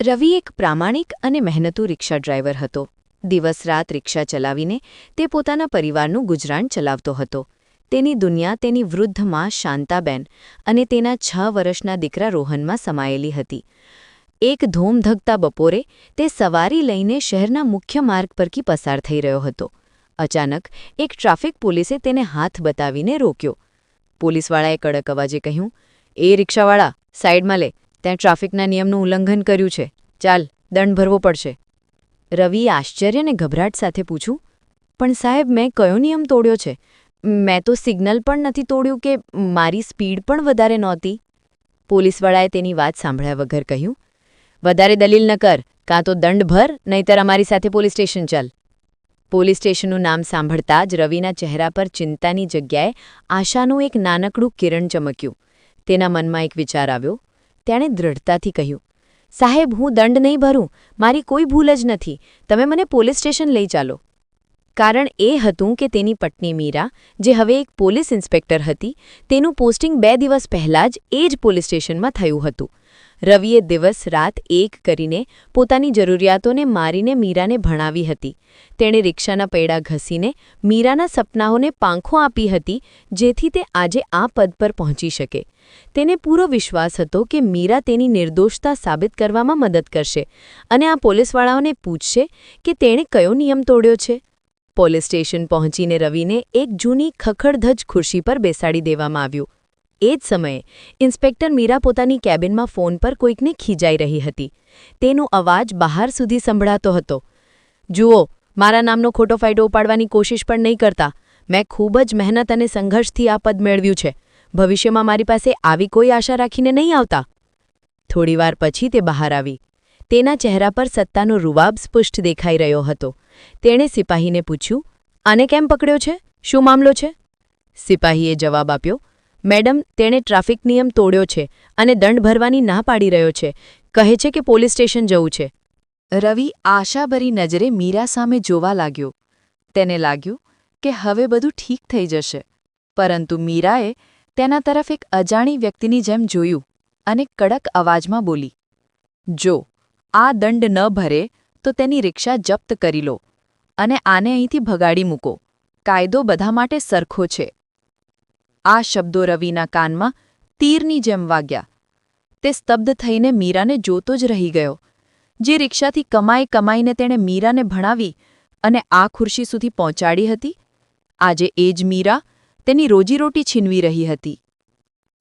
રવિ એક પ્રામાણિક અને મહેનતુ રિક્ષા ડ્રાઈવર હતો. દિવસ રાત રિક્ષા ચલાવીને તે પોતાના પરિવારનું ગુજરાન ચલાવતો હતો. તેની દુનિયા તેની વૃદ્ધમાં શાંતાબેન અને તેના છ વર્ષના દીકરા રોહનમાં સમાયેલી હતી. એક ધોમધગતા બપોરે તે સવારી લઈને શહેરના મુખ્ય માર્ગ પરથી પસાર થઈ રહ્યો હતો. અચાનક એક ટ્રાફિક પોલીસે તેને હાથ બતાવીને રોક્યો. પોલીસવાળાએ કડક અવાજે કહ્યું, એ રિક્ષાવાળા, સાઈડમાં લે. ત્યાં ટ્રાફિકના નિયમનું ઉલ્લંઘન કર્યું છે. ચાલ, દંડ ભરવો પડશે. રવિ આશ્ચર્ય અને ગભરાટ સાથે પૂછ્યું, પણ સાહેબ, મેં કયો નિયમ તોડ્યો છે? મેં તો સિગ્નલ પણ નથી તોડ્યું કે મારી સ્પીડ પણ વધારે નહોતી. પોલીસવાળાએ તેની વાત સાંભળ્યા વગર કહ્યું, વધારે દલીલ ન કર, કાં તો દંડ ભર, નહીતર અમારી સાથે પોલીસ સ્ટેશન ચાલ. પોલીસ સ્ટેશનનું નામ સાંભળતા જ રવિના ચહેરા પર ચિંતાની જગ્યાએ આશાનું એક નાનકડું કિરણ ચમક્યું. તેના મનમાં એક વિચાર આવ્યો તેણે દૃઢતાથી કહ્યું, સાહેબ, હું દંડ નહીં ભરું, મારી કોઈ ભૂલ જ નથી. તમે મને પોલીસ સ્ટેશન લઈ ચાલો. કારણ એ હતું કે તેની પત્ની મીરા, જે હવે એક પોલીસ ઇન્સ્પેક્ટર હતી, તેનું પોસ્ટિંગ બે દિવસ પહેલાં જ એ જ પોલીસ સ્ટેશનમાં થયું હતું. રવિએ દિવસ રાત એક કરીને પોતાની જરૂરિયાતોને મારીને મીરાને ભણાવી હતી. તેણે રિક્ષાના પૈડા ઘસીને મીરાના સપનાઓને પાંખો આપી હતી, જેથી તે આજે આ પદ પર પહોંચી શકે. તેને પૂરો વિશ્વાસ હતો કે મીરા તેની નિર્દોષતા સાબિત કરવામાં મદદ કરશે અને આ પોલીસવાળાઓને પૂછશે કે તેણે કયો નિયમ તોડ્યો છે. પોલીસ સ્ટેશન પહોંચીને રવિને એક જૂની ખખડધજ ખુરશી પર બેસાડી દેવામાં આવ્યું. એ જ સમયે, ઇન્સ્પેક્ટર મીરા પોતાની કેબિનમાં ફોન પર કોઈકને ખીજાઈ રહી હતી. તેનો અવાજ બહાર સુધી સંભળાતો હતો. જુઓ, મારા નામનો ખોટો ફાયદો ઉપાડવાની કોશિશ પણ નહીં કરતા. મેં ખૂબ જ મહેનત અને સંઘર્ષથી આ પદ મેળવ્યું છે. ભવિષ્યમાં મારી પાસે આવી કોઈ આશા રાખીને નહીં આવતા. થોડીવાર પછી તે બહાર આવી. તેના ચહેરા પર સત્તાનો રૂવાબ સ્પષ્ટ દેખાઈ રહ્યો હતો. તેણે સિપાહીને પૂછ્યું, આને કેમ પકડ્યો છે? શું મામલો છે? સિપાહીએ જવાબ આપ્યો મેડમ, તેણે ટ્રાફિક નિયમ તોડ્યો છે અને દંડ ભરવાની ના પાડી રહ્યો છે. કહે છે કે પોલીસ સ્ટેશન જવું છે. રવિ આશાભરી નજરે મીરા સામે જોવા લાગ્યો. તેને લાગ્યું કે હવે બધું ઠીક થઈ જશે. પરંતુ મીરાએ તેના તરફ એક અજાણી વ્યક્તિની જેમ જોયું અને કડક અવાજમાં બોલી, જો આ દંડ ન ભરે તો તેની રિક્ષા જપ્ત કરી લો અને આને અહીંથી ભગાડી મૂકો. કાયદો બધા માટે સરખો છે. આ શબ્દો રવિના કાનમાં તીરની જેમ વાગ્યા. તે સ્તબ્ધ થઈને મીરાને જોતો જ રહી ગયો. જે રિક્ષાથી કમાઈ કમાઈને તેણે મીરાને ભણાવી અને આ ખુરશી સુધી પહોંચાડી હતી, આજે એ જ મીરા તેની રોજીરોટી છીનવી રહી હતી.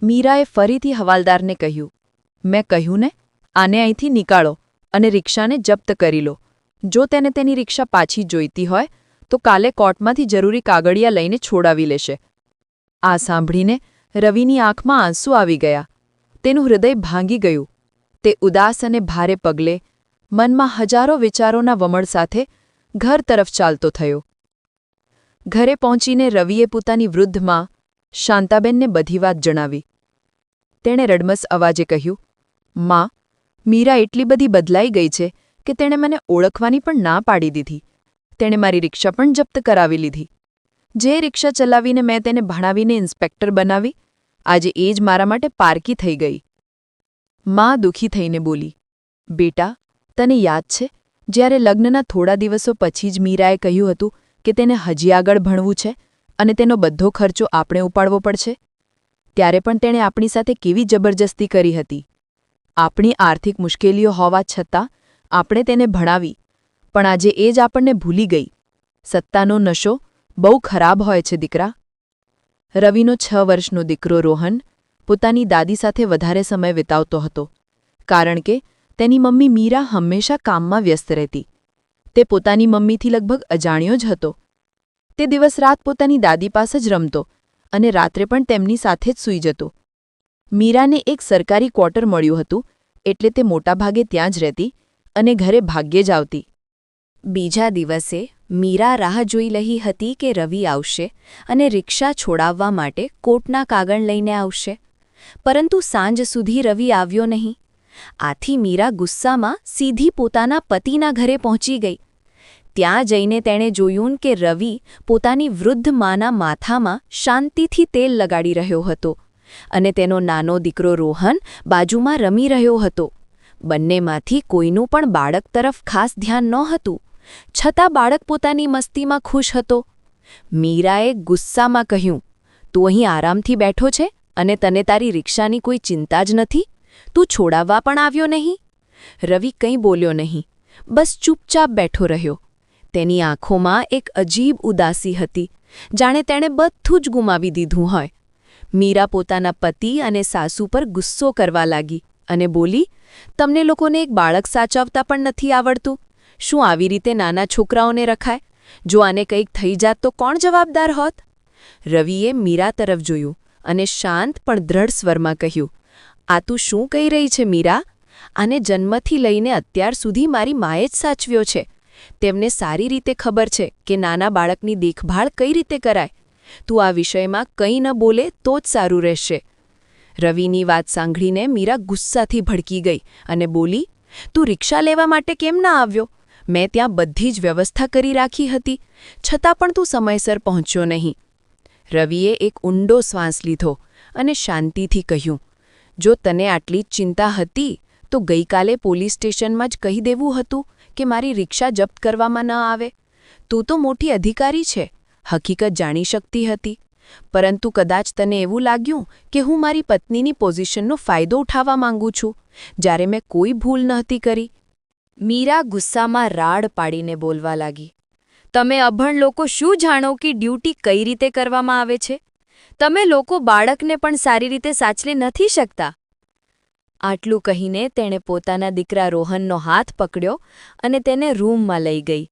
મીરાએ ફરીથી હવાલદારને કહ્યું, મેં કહ્યું ને, આને અહીંથી નીકાળો અને રિક્ષાને જપ્ત કરી લો. જો તેને તેની રિક્ષા પાછી જોઈતી હોય, તો કાલે કોર્ટમાંથી જરૂરી કાગળિયા લઈને છોડાવી લેશે. આ સાંભળીને રવિની આંખમાં આંસુ આવી ગયા. તેનું હૃદય ભાંગી ગયું. તે ઉદાસ અને ભારે પગલે મનમાં હજારો વિચારોના વમળ સાથે ઘર તરફ ચાલતો થયો. ઘરે પહોંચીને રવિએ પોતાની વૃદ્ધમાં શાંતાબેનને બધી વાત જણાવી. તેણે રડમસ અવાજે કહ્યું, માં, મીરા એટલી બધી બદલાઈ ગઈ છે કે તેણે મને ઓળખવાની પણ ના પાડી દીધી. તેણે મારી રિક્ષા પણ જપ્ત કરાવી લીધી. જે રિક્ષા ચલાવીને મેં તેને ભણાવીને ઇન્સ્પેક્ટર બનાવી, આજે એ જ મારા માટે પારકી થઈ ગઈ. માં દુઃખી થઈને બોલી, બેટા, તને યાદ છે, જ્યારે લગ્નના થોડા દિવસો પછી જ મીરાએ કહ્યું હતું કે તેને હજી આગળ ભણવું છે અને તેનો બધો ખર્ચો આપણે ઉપાડવો પડશે? ત્યારે પણ તેણે આપણી સાથે કેવી જબરજસ્તી કરી હતી. આપણી આર્થિક મુશ્કેલીઓ હોવા છતાં આપણે તેને ભણાવી, પણ આજે એ જ આપણને ભૂલી ગઈ. સત્તાનો નશો બહુ ખરાબ હોય છે દીકરા. રવિનો છ વર્ષનો દીકરો રોહન પોતાની દાદી સાથે વધારે સમય વિતાવતો હતો, કારણ કે તેની મમ્મી મીરા હંમેશા કામમાં વ્યસ્ત રહેતી. તે પોતાની મમ્મીથી લગભગ અજાણ્યો જ હતો. તે દિવસ રાત પોતાની દાદી પાસે જ રમતો અને રાત્રે પણ તેમની સાથે જ સૂઈ જતો. મીરાને એક સરકારી ક્વાર્ટર મળ્યું હતું, એટલે તે મોટાભાગે ત્યાં જ રહેતી અને ઘરે ભાગ્યે જ આવતી. બીજા દિવસે મીરા રાહ જોઈ રહી હતી કે રવિ આવશે અને રિક્ષા છોડાવવા માટે કોટના કાગળ લઈને આવશે. પરંતુ સાંજ સુધી રવિ આવ્યો નહીં. આથી મીરા ગુસ્સામાં સીધી પોતાના પતિના ઘરે પહોંચી ગઈ. ત્યાં જઈને તેણે જોયું કે રવિ પોતાની વૃદ્ધ માના માથામાં શાંતિથી તેલ લગાડી રહ્યો હતો અને તેનો નાનો દીકરો રોહન બાજુમાં રમી રહ્યો હતો. બંનેમાંથી કોઈનું પણ બાળક તરફ ખાસ ધ્યાન નહોતું. છતાં બાળક પોતાની મસ્તીમાં ખુશ હતો. મીરાએ ગુસ્સામાં કહ્યું, તું અહીં આરામથી બેઠો છે અને તને તારી રિક્ષાની કોઈ ચિંતા જ નથી? તું છોડાવવા પણ આવ્યો નહીં? રવિ કંઈ બોલ્યો નહીં, બસ ચૂપચાપ બેઠો રહ્યો. તેની આંખોમાં એક અજીબ ઉદાસી હતી, જાણે તેણે બધું જ ગુમાવી દીધું હોય. મીરા પોતાના પતિ અને સાસુ પર ગુસ્સો કરવા લાગી અને બોલી, તમને લોકોને એક બાળક સાચવતા પણ નથી આવડતું. શું આવી રીતે નાના છોકરાઓને રખાય? જો આને કંઈક થઈ જાત તો કોણ જવાબદાર હોત? રવિએ મીરા તરફ જોયું અને શાંત પણ દ્રઢ સ્વરમાં કહ્યું, આ તું શું કહી રહી છે મીરા? આને જન્મથી લઈને અત્યાર સુધી મારી માએ જ સાચવ્યો છે. તેમને સારી રીતે ખબર છે કે નાના બાળકની દેખભાળ કઈ રીતે કરાય. તું આ વિષયમાં કંઈ ન બોલે તો જ સારું રહેશે. રવિની વાત સાંભળીને મીરા ગુસ્સાથી ભડકી ગઈ અને બોલી, તું રિક્ષા લેવા માટે કેમ ના આવ્યો? મેં ત્યાં બધી જ વ્યવસ્થા કરી રાખી હતી, છતાં પણ તું સમયસર પહોંચ્યો નહીં. રવિએ એક ઊંડો શ્વાસ લીધો અને શાંતિથી કહ્યું, જો તને આટલી ચિંતા હતી, તો ગઈકાલે પોલીસ સ્ટેશનમાં જ કહી દેવું હતું કે મારી રિક્ષા જપ્ત કરવામાં ન આવે. તું તો મોટી અધિકારી છે, હકીકત જાણી શકતી હતી. પરંતુ કદાચ તને એવું લાગ્યું કે હું મારી પત્નીની પોઝિશનનો ફાયદો ઉઠાવવા માંગુ છું, જ્યારે મેં કોઈ ભૂલ નહોતી કરી મીરા ગુસ્સામાં રાડ પાડીને બોલવા લાગી. તમે અભણ લોકો શું જાણો કે ડ્યુટી કઈ રીતે કરવામાં આવે છે? તમે લોકો બાળકને પણ સારી રીતે સાચલી નથી શકતા. આટલું કહીને તેણે પોતાના દીકરા રોહનનો હાથ પકડ્યો અને તેને રૂમમાં લઈ ગઈ.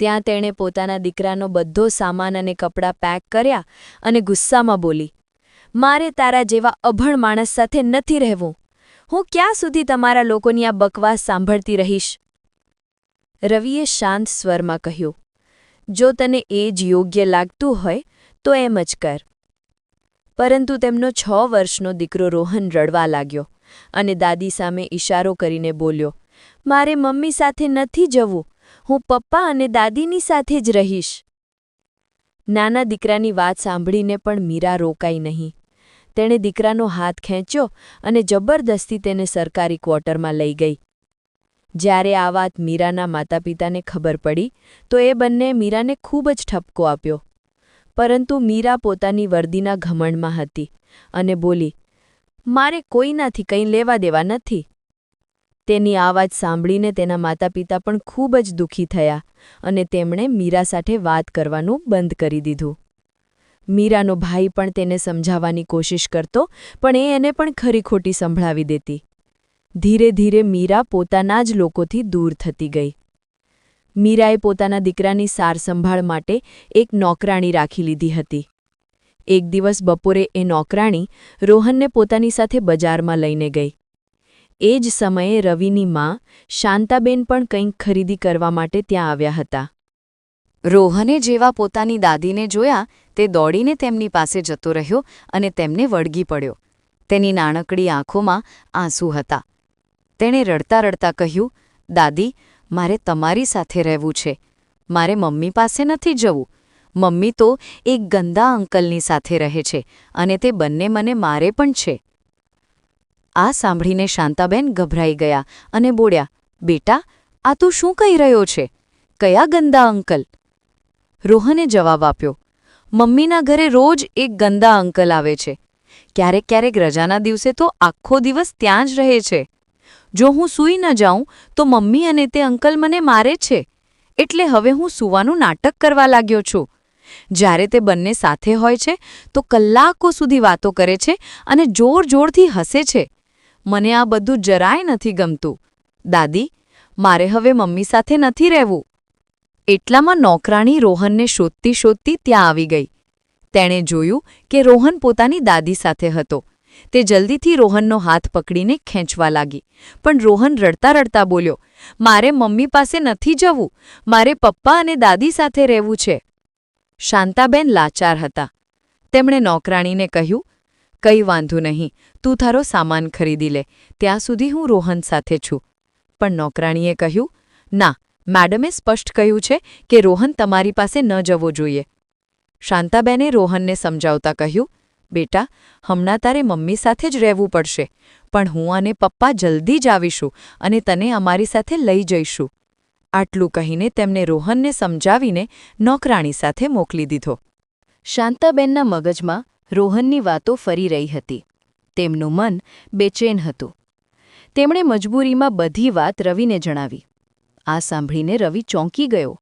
ત્યાં તેણે પોતાના દીકરાનો બધો સામાન અને કપડાં પેક કર્યા અને ગુસ્સામાં બોલી, મારે તારા જેવા અભણ માણસ સાથે નથી રહેવું. હું ક્યાં સુધી તમારા લોકોની આ બકવાસ સાંભળતી રહીશ? રવિએ શાંત સ્વરમાં કહ્યું, જો તને એ જ યોગ્ય લાગતું હોય, તો એમ જ કર. પરંતુ તેમનો છ વર્ષનો દીકરો રોહન રડવા લાગ્યો અને દાદી સામે ઇશારો કરીને બોલ્યો, મારે મમ્મી સાથે નથી જવું. હું પપ્પા અને દાદીની સાથે જ રહીશ. નાના દીકરાની વાત સાંભળીને પણ મીરા રોકાઈ નહીં. તેણે દીકરાનો હાથ ખેંચ્યો અને જબરદસ્તી તેને સરકારી ક્વોર્ટરમાં લઈ ગઈ. જ્યારે આ વાત મીરાના માતાપિતાને ખબર પડી, તો એ બંને મીરાને ખૂબ જ ઠપકો આપ્યો. પરંતુ મીરા પોતાની વર્દીના ઘમંડમાં હતી અને બોલી, મારે કોઈનાથી કંઈ લેવા દેવા નથી. તેની આ વાત સાંભળીને તેના માતાપિતા પણ ખૂબ જ દુઃખી થયા અને તેમણે મીરા સાથે વાત કરવાનું બંધ કરી દીધું. મીરાનો ભાઈ પણ તેને સમજાવવાની કોશિશ કરતો, પણ એ એને પણ ખરી ખોટી સંભળાવી દેતી. ધીરે ધીરે મીરા પોતાના જ લોકોથી દૂર થતી ગઈ. મીરાએ પોતાના દીકરાની સારસંભાળ માટે એક નોકરાણી રાખી લીધી હતી. એક દિવસ બપોરે એ નોકરાણી રોહનને પોતાની સાથે બજારમાં લઈને ગઈ. એ જ સમયે રવિની માં શાંતાબેન પણ કંઈક ખરીદી કરવા માટે ત્યાં આવ્યા હતા. રોહને જેવા પોતાની દાદીને જોયા તે દોડીને તેમની પાસે જતો રહ્યો અને તેમને વળગી પડ્યો. તેની નાનકડી આંખોમાં આંસુ હતા. તેણે રડતા રડતા કહ્યું, દાદી, મારે તમારી સાથે રહેવું છે. મારે મમ્મી પાસે નથી જવું. મમ્મી તો એક ગંદા અંકલની સાથે રહે છે અને તે બંને મને મારે પણ છે. આ સાંભળીને શાંતાબેન ગભરાઈ ગયા અને બોલ્યા, બેટા, આ તું શું કહી રહ્યો છે? કયા ગંદા અંકલ? રોહને જવાબ આપ્યો મમ્મીના ઘરે રોજ એક ગંદા અંકલ આવે છે. ક્યારેક ક્યારેક રજાના દિવસે તો આખો દિવસ ત્યાં જ રહે છે. જો હું સૂઈ ન જાઉં, તો મમ્મી અને તે અંકલ મને મારે છે. એટલે હવે હું સૂવાનું નાટક કરવા લાગ્યો છું. જ્યારે તે બંને સાથે હોય છે, તો કલાકો સુધી વાતો કરે છે અને જોર જોરથી હસે છે. મને આ બધું જરાય નથી ગમતું. દાદી, મારે હવે મમ્મી સાથે નથી રહેવું. એટલામાં નોકરાણી રોહનને શોધતી શોધતી ત્યાં આવી ગઈ. તેણે જોયું કે રોહન પોતાની દાદી સાથે હતો. તે જલ્દીથી રોહનનો હાથ પકડીને ખેંચવા લાગી. પણ રોહન રડતા રડતા બોલ્યો, મારે મમ્મી પાસે નથી જવું. મારે પપ્પા અને દાદી સાથે રહેવું છે. શાંતાબેન લાચાર હતા. તેમણે નોકરાણીને કહ્યું, કંઈ વાંધો નહીં. તું તારો સામાન ખરીદી લે. ત્યાં સુધી હું રોહન સાથે છું. પણ નોકરાણીએ કહ્યું, ના મેડમે સ્પષ્ટ કહ્યું છે કે રોહન તમારી પાસે ન જવો જોઈએ. શાંતાબેને રોહનને સમજાવતા કહ્યું, બેટા, હમણાં તારે મમ્મી સાથે જ રહેવું પડશે, પણ હું અને પપ્પા જલ્દી જ આવીશું અને તને અમારી સાથે લઈ જઈશું. આટલું કહીને તેમને રોહનને સમજાવીને નોકરાણી સાથે મોકલી દીધો. શાંતાબેનના મગજમાં રોહનની વાતો ફરી રહી હતી. તેમનું મન બેચેન હતું. તેમણે મજબૂરીમાં બધી વાત રવિને જણાવી. આ સાંભળીને રવિ ચોંકી ગયો.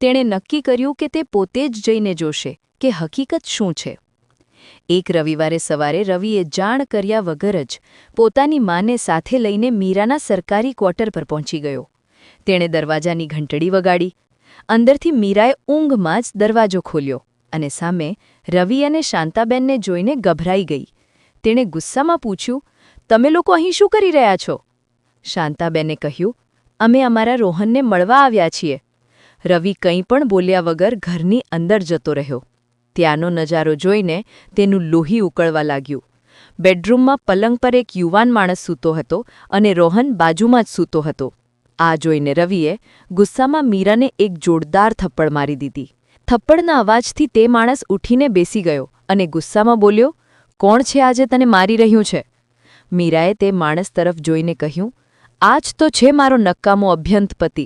તેણે નક્કી કર્યું કે તે પોતે જ જઈને જોશે કે હકીકત શું છે. એક રવિવારે સવારે રવિએ જાણ કર્યા વગર જ પોતાની માને સાથે લઈને મીરાના સરકારી ક્વાર્ટર પર પહોંચી ગયો. તેણે દરવાજાની ઘંટડી વગાડી. અંદરથી મીરાએ ઊંઘમાં જ દરવાજો ખોલ્યો અને સામે રવિ અને શાંતાબેનને જોઈને ગભરાઈ ગઈ. તેણે ગુસ્સામાં પૂછ્યું, તમે લોકો અહીં શું કરી રહ્યા છો? શાંતાબેને કહ્યું અમે અમારા રોહનને મળવા આવ્યા છીએ. રવિ કંઈ પણ બોલ્યા વગર ઘરની અંદર જતો રહ્યો. ત્યાંનો નજારો જોઈને તેનું લોહી ઉકળવા લાગ્યું. બેડરૂમમાં પલંગ પર એક યુવાન માણસ સૂતો હતો અને રોહન બાજુમાં જ સૂતો હતો. આ જોઈને રવિએ ગુસ્સામાં મીરાને એક જોરદાર થપ્પડ મારી દીધી. થપ્પડના અવાજથી તે માણસ ઊઠીને બેસી ગયો અને ગુસ્સામાં બોલ્યો, કોણ છે આજે તને મારી રહ્યું છે? મીરાએ તે માણસ તરફ જોઈને કહ્યું આ જ તો છે મારો નક્કામો અભ્યંતપતિ.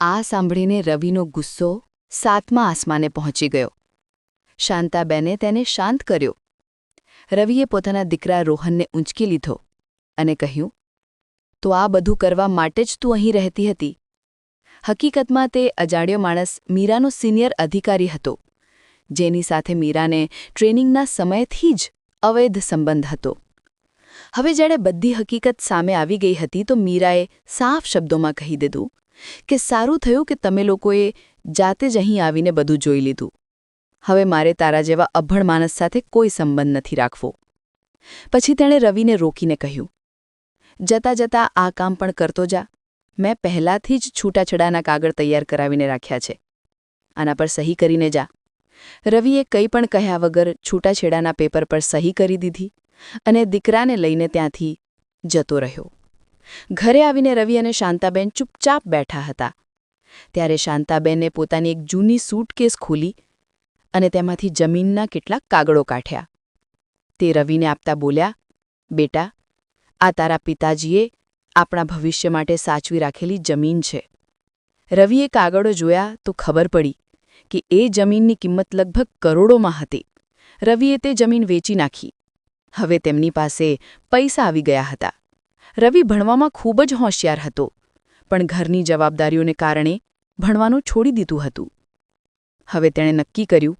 આ સાંભળીને રવિનો ગુસ્સો સાતમા આસમાને પહોંચી ગયો. શાંતાબેને તેને શાંત કર્યો. રવિએ પોતાના દીકરા રોહનને ઊંચકી લીધો અને કહ્યું, તો આ બધું કરવા માટે જ તું અહીં રહેતી હતી. હકીકતમાં તે અજાણ્યો માણસ મીરાનો સિનિયર અધિકારી હતો, જેની સાથે મીરાને ટ્રેનિંગના સમયથી જ અવૈધ સંબંધ હતો. હવે જ્યારે બધી હકીકત સામે આવી ગઈ હતી તો મીરાએ સાફ શબ્દોમાં કહી દીધું કે સારું થયું કે તમે લોકોએ જાતે જ અહીં આવીને બધું જોઈ લીધું. હવે મારે તારા જેવા અભણ માણસ સાથે કોઈ સંબંધ નથી રાખવો. પછી તેણે રવિને રોકીને કહ્યું, જતા જતા આ કામ પણ કરતો જા. મેં પહેલાથી જ છૂટાછડાના કાગળ તૈયાર કરાવીને રાખ્યા છે. આના પર સહી કરીને જા. રવિએ કંઈ પણ કહ્યા વગર છૂટાછેડાના પેપર પર સહી કરી દીધી. અને દીકરાને લઈને ત્યાંથી જતો રહ્યો. ઘરે આવીને રવિ અને શાંતાબેન ચૂપચાપ બેઠા હતા. ત્યારે શાંતાબેને પોતાની એક જૂની સૂટકેસ ખોલી અને તેમાંથી જમીનના કેટલાક કાગળો કાઢ્યા. તે રવિને આપતા બોલ્યા, બેટા, આ તારા પિતાજીએ આપણા ભવિષ્ય માટે સાચવી રાખેલી જમીન છે. રવિએ કાગળો જોયા તો ખબર પડી કે એ જમીનની કિંમત લગભગ કરોડોમાં હતી. રવિએ તે જમીન વેચી નાખી. હવે તેમની પાસે પૈસા આવી ગયા હતા. રવિ ભણવામાં ખૂબ જ હોશિયાર હતો, પણ ઘરની જવાબદારીઓને કારણે ભણવાનું છોડી દીધું હતું. હવે તેણે નક્કી કર્યું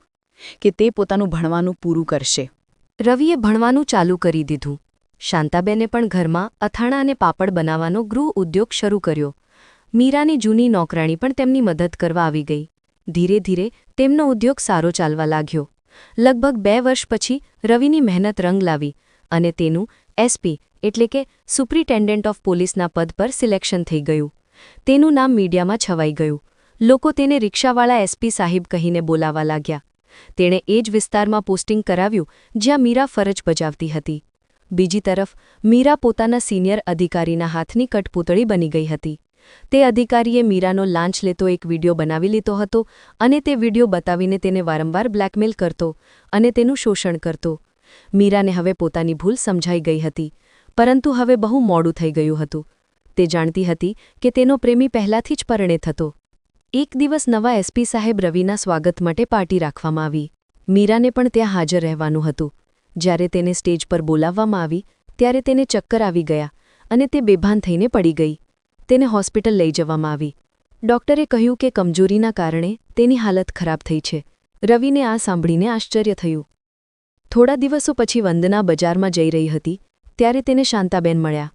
કે તે પોતાનું ભણવાનું પૂરું કરશે. રવિએ ભણવાનું ચાલુ કરી દીધું. શાંતાબેને પણ ઘરમાં અથાણા અને પાપડ બનાવવાનો ગૃહ ઉદ્યોગ શરૂ કર્યો. મીરાની જૂની નોકરાણી પણ તેમની મદદ કરવા આવી ગઈ. ધીરે ધીરે તેમનો ઉદ્યોગ સારો ચાલવા લાગ્યો. લગભગ બે વર્ષ પછી રવિની મહેનત રંગ લાવી અને તેનું એસપી એટલે કે સુપ્રિન્ટેન્ડન્ટ ઓફ પોલીસના પદ પર સિલેક્શન થઈ ગયું. તેનું નામ મીડિયામાં છવાઈ ગયું. લોકો તેને રિક્ષાવાળા એસપી સાહિબ કહીને બોલાવા લાગ્યા. તેણે એ જ વિસ્તારમાં પોસ્ટિંગ કરાવ્યું જ્યાં મીરા ફરજ બજાવતી હતી. બીજી તરફ મીરા પોતાના સિનિયર અધિકારીના હાથની કટપૂતળી બની ગઈ હતી. તે અધિકારીએ મીરાનો લાંચ લેતો એક વીડિયો બનાવી લીધો હતો અને તે વીડિયો બતાવીને તેને વારંવાર બ્લેકમેલ કરતો અને તેનું શોષણ કરતો. મીરાને હવે પોતાની ભૂલ સમજાઈ ગઈ હતી, પરંતુ હવે બહુ મોડું થઈ ગયું હતું. તે જાણતી હતી કે તેનો પ્રેમી પહેલાથી જ પરિણિત હતો એક દિવસ નવા એસપી સાહેબ રવિના સ્વાગત માટે પાર્ટી રાખવામાં આવી. મીરાને પણ ત્યાં હાજર રહેવાનું હતું. જ્યારે તેને સ્ટેજ પર બોલાવવામાં આવી, ત્યારે તેને ચક્કર આવી ગયા અને તે બેભાન થઈને પડી ગઈ. તેને હોસ્પિટલ લઈ જવામાં આવી. ડોક્ટરે કહ્યું કે કમજોરીના કારણે તેની હાલત ખરાબ થઈ છે. રવિને આ સાંભળીને આશ્ચર્ય થયું. થોડા દિવસો પછી વંદના બજારમાં જઈ રહી હતી, ત્યારે તેને શાંતાબેન મળ્યા.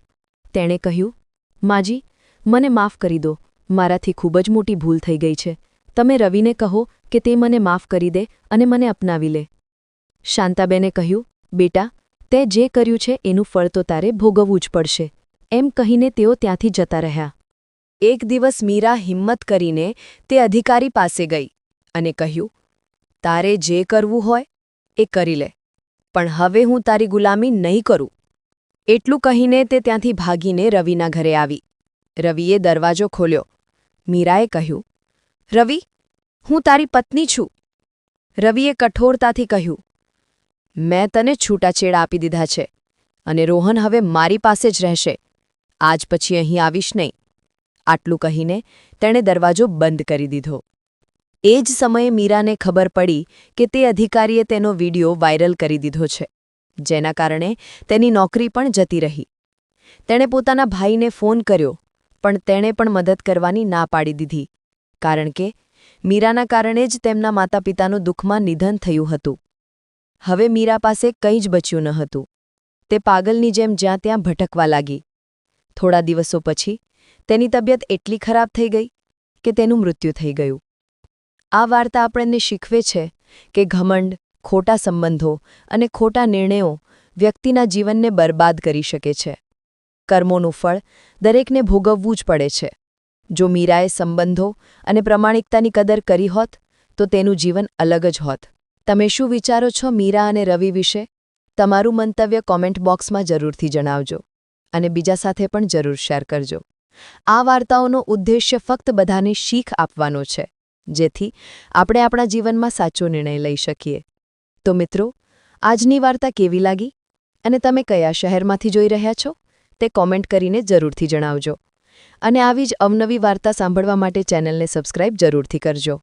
તેણે કહ્યું, માજી, મને માફ કરી દો. મારાથી ખૂબ જ મોટી ભૂલ થઈ ગઈ છે. તમે રવિને કહો કે તે મને માફ કરી દે અને મને અપનાવી લે. શાંતાબેને કહ્યું, બેટા, તે જે કર્યું છે એનું ફળ તો તારે ભોગવવું જ પડશે. એમ કહીને તેઓ ત્યાંથી જતા રહ્યા. એક દિવસ મીરા હિંમત કરીને તે અધિકારી પાસે ગઈ અને કહ્યું, તારે જે કરવું હોય એ કરી લે, પણ હવે હું તારી ગુલામી નહીં કરું. એટલું કહીને તે ત્યાંથી ભાગીને રવિના ઘરે આવી. રવિએ દરવાજો ખોલ્યો. મીરાએ કહ્યું, રવિ, હું તારી પત્ની છું. રવિએ કઠોરતાથી કહ્યું, મેં તને છૂટાછેડા આપી દીધા છે અને રોહન હવે મારી પાસે જ રહેશે. આજ પછી અહીં આવીશ નહીં. આટલું કહીને તેણે દરવાજો બંધ કરી દીધો. એ જ સમયે મીરાને ખબર પડી કે તે અધિકારીએ તેનો વીડિયો વાયરલ કરી દીધો છે, જેના કારણે તેની નોકરી પણ જતી રહી. તેણે પોતાના ભાઈને ફોન કર્યો, પણ તેણે પણ મદદ કરવાની ના પાડી દીધી, કારણ કે મીરાના કારણે જ તેમના માતાપિતાનું દુઃખમાં નિધન થયું હતું. હવે મીરા પાસે કંઈ જ બચ્યું ન હતું. તે પાગલની જેમ જ્યાં ત્યાં ભટકવા લાગી. થોડા દિવસો પછી તેની તબિયત એટલી ખરાબ થઈ ગઈ કે તેનું મૃત્યુ થઈ ગયું. આ વાર્તા આપણને શીખવે છે કે ઘમંડ, ખોટા સંબંધો અને ખોટા નિર્ણયો વ્યક્તિના જીવનને બરબાદ કરી શકે છે. કર્મોનું ફળ દરેકને ભોગવવું જ પડે છે. જો મીરાએ સંબંધો અને પ્રમાણિકતાની કદર કરી હોત, તો તેનું જીવન અલગ જ હોત. તમે શું વિચારો છો મીરા અને રવિ વિશે? તમારું મંતવ્ય કોમેન્ટ બોક્સમાં જરૂરથી જણાવજો. અને બીજા સાથે પણ જરૂર શેર કરજો. આ વાર્તાઓનો ઉદ્દેશ્ય ફક્ત બધાને શીખ આપવાનો છે, જેથી આપણે આપણા જીવનમાં સાચો નિર્ણય લઈ શકીએ. તો મિત્રો, આજની વાર્તા કેવી લાગી? અને તમે કયા શહેરમાંથી જોઈ રહ્યા છો? તે કોમેન્ટ કરીને જરૂરથી જણાવજો. અને આવી જ અવનવી વાર્તા સાંભળવા માટે ચેનલને સબસ્ક્રાઇબ જરૂરથી કરજો.